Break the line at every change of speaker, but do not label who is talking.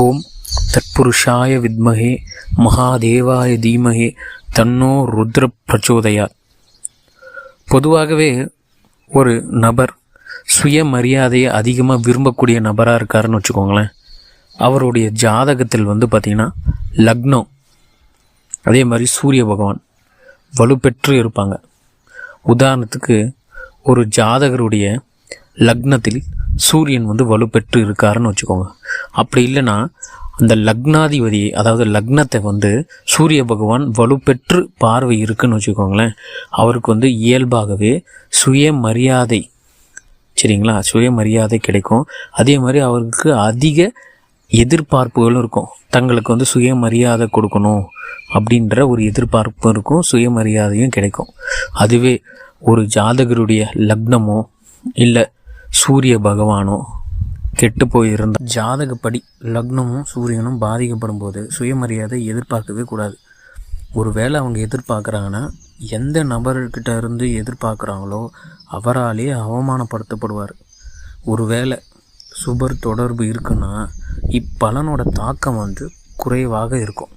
ஓம் தற்புருஷாய வித்மகே மகாதேவாய தீமகே தன்னோ ருத்ர பிரச்சோதயா பொதுவாகவே ஒரு நபர் சுயமரியாதையை அதிகமாக விரும்பக்கூடிய நபராக இருக்காருன்னு வச்சுக்கோங்களேன். அவருடைய ஜாதகத்தில் வந்து பார்த்திங்கன்னா லக்னம் அதே மாதிரி சூரிய பகவான் வலுப்பெற்று இருப்பாங்க. உதாரணத்துக்கு ஒரு ஜாதகருடைய லக்னத்தில் சூரியன் வந்து வலுப்பெற்று இருக்காருன்னு வச்சுக்கோங்க. அப்படி இல்லைன்னா அந்த லக்னாதிபதி அதாவது லக்னத்தை வந்து சூரிய பகவான் வலுப்பெற்று பார்வை இருக்குன்னு வச்சுக்கோங்களேன். அவருக்கு வந்து இயல்பாகவே சுயமரியாதை சரிங்களா? சுயமரியாதை கிடைக்கும். அதே மாதிரி அவருக்கு அதிக எதிர்பார்ப்புகளும் இருக்கும். தங்களுக்கு வந்து சுயமரியாதை கொடுக்கணும் அப்படின்ற ஒரு எதிர்பார்ப்பும் இருக்கும் சுயமரியாதையும் கிடைக்கும். அதுவே ஒரு ஜாதகருடைய லக்னமோ இல்லை சூரிய பகவானோ கெட்டு போயிருந்த ஜாதகப்படி லக்னமும் சூரியனும் பாதிக்கப்படும் போது சுயமரியாதை எதிர்பார்க்கவே கூடாது. ஒருவேளை அவங்க எதிர்பார்க்குறாங்கன்னா எந்த நபர்கிட்ட இருந்து எதிர்பார்க்குறாங்களோ அவராலே அவமானப்படுத்தப்படுவார். ஒருவேளை சுபர் தொடர்பு இருக்குன்னா இப்பலனோட தாக்கம் வந்து குறைவாக இருக்கும்.